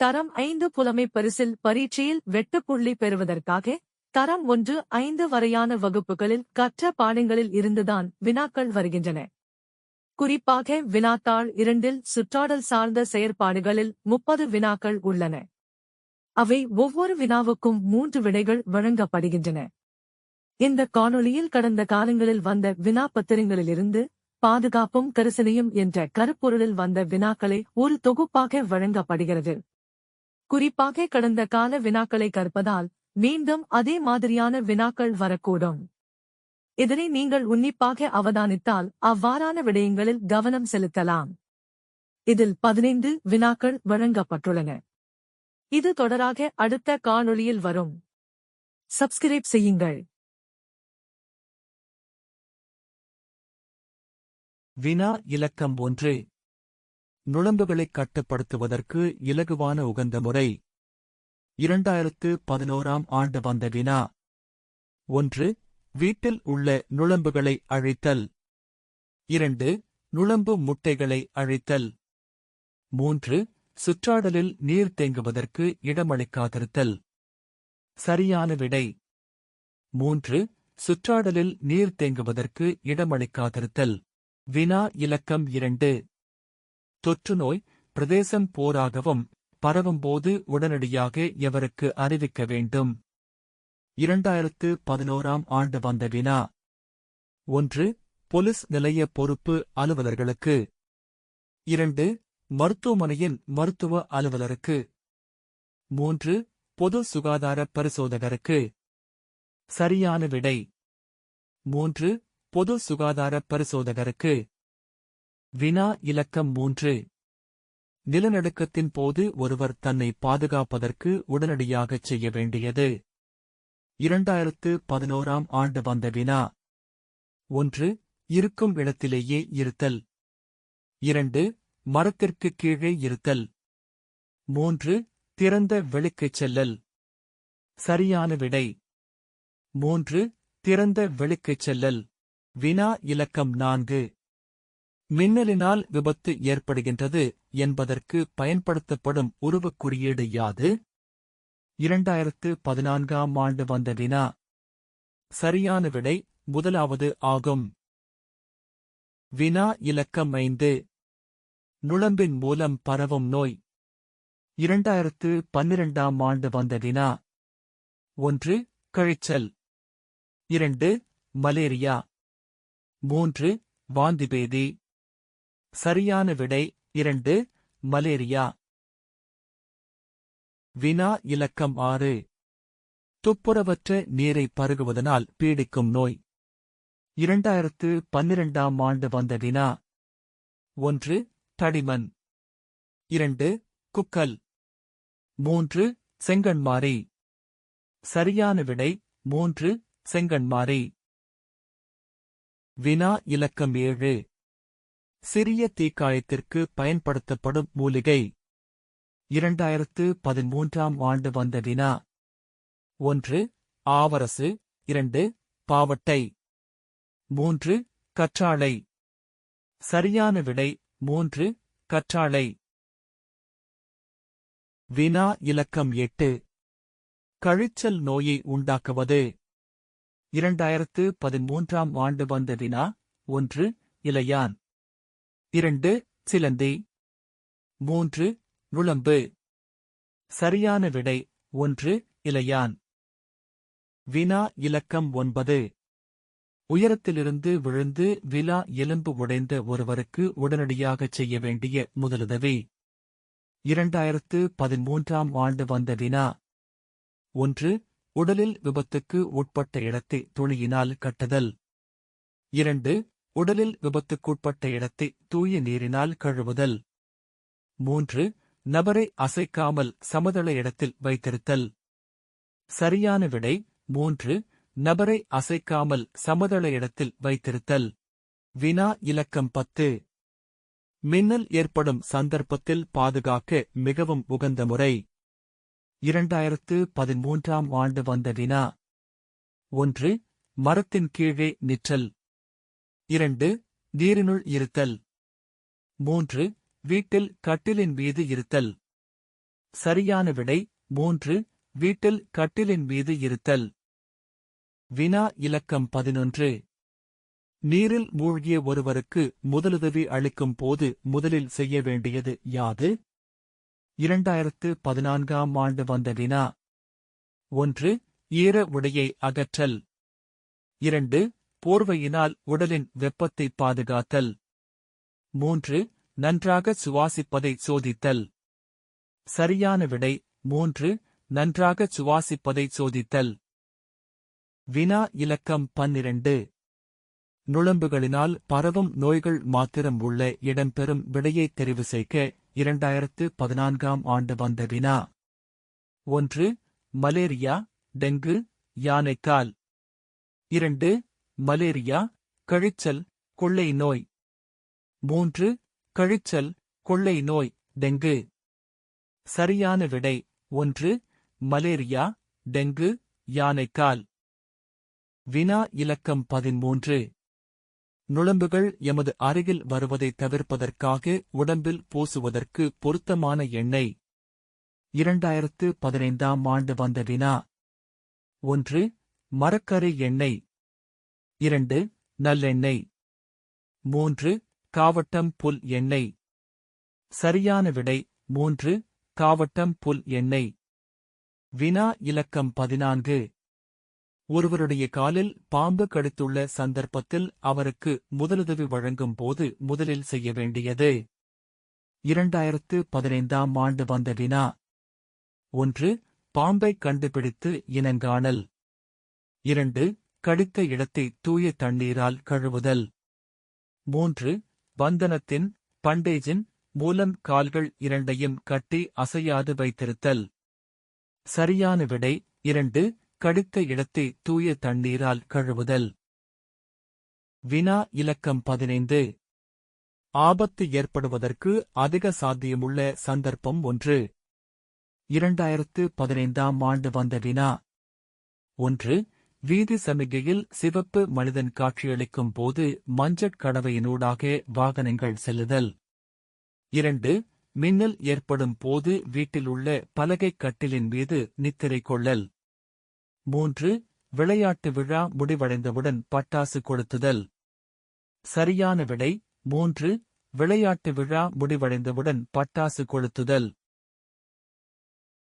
தரம் ஐந்து புலமை பரிசில் பரீட்சையில் வெட்டுப்புள்ளி பெறுவதற்காக தரம் ஒன்று ஐந்து வரையான வகுப்புகளில் கற்ற பாடங்களில் இருந்துதான் வினாக்கள் வருகின்றன. குறிப்பாக வினாத்தாள் இரண்டில் சுற்றாடல் சார்ந்த செயற்பாடுகளில் முப்பது வினாக்கள் உள்ளன. அவை ஒவ்வொரு வினாவுக்கும் மூன்று விடைகள் வழங்கப்படுகின்றன. இந்த காணொளியில் கடந்த காலங்களில் வந்த வினா பத்திரங்களிலிருந்து பாதுகாப்பும் கரிசனையும் என்ற கருப்பொருளில் வந்த வினாக்களை ஒரு தொகுப்பாக வழங்கப்படுகிறது. குறிப்பாக கடந்த கால வினாக்களை கற்பதால் மீண்டும் அதே மாதிரியான வினாக்கள் வரக்கூடும். இதனை நீங்கள் உன்னிப்பாக அவதானித்தால் அவ்வாறான விடயங்களில் கவனம் செலுத்தலாம். இதில் பதினைந்து வினாக்கள் வழங்கப்பட்டுள்ளன. இது தொடராக அடுத்த காணொளியில் வரும். சப்ஸ்கிரைப் செய்யுங்கள். வினா இலக்கம் ஒன்று. நுழம்புகளைக் கட்டுப்படுத்துவதற்கு இலகுவான உகந்த முறை. இரண்டாயிரத்து பதினோராம் ஆண்டு வந்த வினா. ஒன்று வீட்டில் உள்ள நுழம்புகளை அழித்தல். இரண்டு நுழம்பு முட்டைகளை அழித்தல். மூன்று சுற்றாடலில் நீர் தேங்குவதற்கு இடமளிக்காதிருத்தல். சரியான விடை. மூன்று சுற்றாடலில் நீர் தேங்குவதற்கு இடமளிக்காதிருத்தல். வினா இலக்கம் இரண்டு. தொற்றுநோய் பிரதேசம் போராகவும் பரவும்போது உடனடியாக எவருக்கு அறிவிக்க வேண்டும்? இரண்டாயிரத்து பதினோராம் ஆண்டு வந்த வினா. ஒன்று பொலிஸ் நிலைய பொறுப்பு அலுவலர்களுக்கு. இரண்டு மருத்துவமனையின் மருத்துவ அலுவலருக்கு. மூன்று பொது சுகாதார பரிசோதகருக்கு. சரியான விடை. மூன்று பொது சுகாதார பரிசோதகருக்கு. வினா இலக்கம் மூன்று. நிலநடுக்கத்தின் போது ஒருவர் தன்னை பாதுகாப்பதற்கு உடனடியாகச் செய்ய வேண்டியது. இரண்டாயிரத்து பதினோராம் ஆண்டு வந்த வினா. ஒன்று இருக்கும் இடத்திலேயே இருத்தல். இரண்டு மரத்திற்கு கீழே இருத்தல். மூன்று திறந்த வெளிக்குச் செல்லல். சரியான விடை. மூன்று திறந்த வெளிக்குச் செல்லல். வினா இலக்கம் நான்கு. மின்னலினால் விபத்து ஏற்படுகின்றது என்பதற்கு பயன்படுத்தப்படும் உருவக் குறியீடு யாது? இரண்டாயிரத்து பதினான்காம் ஆண்டு வந்த வினா. சரியான விடை முதலாவது ஆகும். வினா இலக்கம் ஐந்து. நுழம்பின் மூலம் பரவும் நோய். இரண்டாயிரத்து பன்னிரண்டாம் ஆண்டு வந்த வினா. ஒன்று கழிச்சல். இரண்டு மலேரியா. மூன்று வாந்திபேதி. சரியான விடை இரண்டு மலேரியா. வினா இலக்கம் ஆறு. துப்புரவற்ற நீரை பருகுவதனால் பீடிக்கும் நோய். இரண்டாயிரத்து பன்னிரண்டாம் ஆண்டு வந்த வினா. ஒன்று தடிமன். இரண்டு குக்கல். மூன்று செங்கன்மாரி. சரியான விடை மூன்று செங்கன்மாரி. வினா இலக்கம் ஏழு. சிறிய தீக்காயத்திற்கு பயன்படுத்தப்படும் மூலிகை. இரண்டாயிரத்து பதிமூன்றாம் ஆண்டு வந்த வினா. ஒன்று ஆவரசு. இரண்டு பாவட்டை. மூன்று கற்றாழை. சரியான விடை மூன்று கற்றாழை. வினா இலக்கம் எட்டு. கழிச்சல் நோயை உண்டாக்குவது. இரண்டாயிரத்து பதிமூன்றாம் ஆண்டு வந்த வினா. ஒன்று இலையான். இரண்டு சிலந்தி. மூன்று நுழம்பு சரியான விடை ஒன்று இலையான். வினா இலக்கம் ஒன்பது. உயரத்திலிருந்து விழுந்து விலா எலும்பு உடைந்த ஒருவருக்கு உடனடியாகச் செய்ய வேண்டிய முதலுதவி. இரண்டாயிரத்து பதிமூன்றாம் ஆண்டு வந்த வினா. ஒன்று உடலில் விபத்துக்கு உட்பட்ட இடத்தை துணியினால் கட்டுதல். இரண்டு உடலில் விபத்துக்குட்பட்ட இடத்தை தூய நீரினால் கழுவுதல். மூன்று நபரை அசைக்காமல் சமதள இடத்தில் வைத்திருத்தல். சரியான விடை மூன்று நபரை அசைக்காமல் சமதள இடத்தில் வைத்திருத்தல். வினா இலக்கம் பத்து. மின்னல் ஏற்படும் சந்தர்ப்பத்தில் பாதுகாக்க மிகவும் உகந்த முறை. இரண்டாயிரத்து பதிமூன்றாம் ஆண்டு வந்த வினா. ஒன்று மரத்தின் கீழே நிற்றல். இரண்டு நீரினுள் இருத்தல். மூன்று வீட்டில் கட்டிலின் மீது இருத்தல். சரியான விடை மூன்று வீட்டில் கட்டிலின் மீது இருத்தல். வினா இலக்கம் பதினொன்று. நீரில் மூழ்கிய ஒருவருக்கு முதலுதவி அளிக்கும் போது முதலில் செய்ய வேண்டியது யாது? இரண்டாயிரத்து பதினான்காம் ஆண்டு வந்த வினா. ஒன்று ஈர உடையை அகற்றல். இரண்டு போர்வையினால் உடலின் வெப்பத்தை பாதுகாத்தல். மூன்று நன்றாக சுவாசிப்பதை சோதித்தல். சரியான விடை மூன்று நன்றாக சுவாசிப்பதை சோதித்தல். வினா இலக்கம் பன்னிரண்டு. நுழம்புகளினால் பரவும் நோய்கள் மாத்திரம் உள்ள இடம்பெறும் விடையை தெரிவு செய்க இரண்டாயிரத்து பதினான்காம் ஆண்டு வந்த வினா. ஒன்று மலேரியா டெங்கு யானைக்கால். இரண்டு மலேரியா கழிச்சல் கொள்ளை நோய். மூன்று கழிச்சல் கொள்ளை நோய் டெங்கு. சரியான விடை ஒன்று மலேரியா டெங்கு யானைக்கால். வினா இலக்கம் பதிமூன்று. நுழம்புகள் எமது அருகில் வருவதை தவிர்ப்பதற்காக உடம்பில் பூசுவதற்கு பொருத்தமான எண்ணெய். இரண்டாயிரத்து பதினைந்தாம் ஆண்டு வந்த வினா. ஒன்று மரக்கறி எண்ணெய். இரண்டு நல்லெண்ணெய். மூன்று காவட்டம் புல் எண்ணெய். சரியான விடை மூன்று காவட்டம் புல் எண்ணெய். வினா இலக்கம் பதினான்கு. ஒருவருடைய காலில் பாம்பு கடித்துள்ள சந்தர்ப்பத்தில் அவருக்கு முதலுதவி வழங்கும் போது முதலில் செய்ய வேண்டியது. இரண்டாயிரத்து பதினைந்தாம் ஆண்டு வந்த வினா. ஒன்று பாம்பை கண்டுபிடித்து இனங்காணல். இரண்டு கடித்த இடத்தை தூய தண்ணீரால் கழுவுதல். மூன்று பந்தனத்தின் பண்டேஜின் மூலம் கால்கள் இரண்டையும் கட்டி அசையாது வைத்திருத்தல். சரியான விடை இரண்டு கடித்த இடத்தை தூய தண்ணீரால் கழுவுதல். வினா இலக்கம் பதினைந்து. ஆபத்து ஏற்படுவதற்கு அதிக சாத்தியமுள்ள சந்தர்ப்பம் ஒன்று. இரண்டாயிரத்து பதினைந்தாம் ஆண்டு வந்த வினா. ஒன்று வீதி சமிகையில் சிவப்பு மனிதன் காட்சியளிக்கும் போது மஞ்சட் கடவையினூடாக வாகனங்கள் செல்லுதல். இரண்டு மின்னல் ஏற்படும் போது வீட்டில் உள்ள பலகைக் கட்டிலின் மீது நித்திரை கொள்ளல். மூன்று விளையாட்டு விழா முடிவடைந்தவுடன் பட்டாசு கொளுத்துதல். சரியான விடை மூன்று விளையாட்டு விழா முடிவடைந்தவுடன் பட்டாசு கொளுத்துதல்.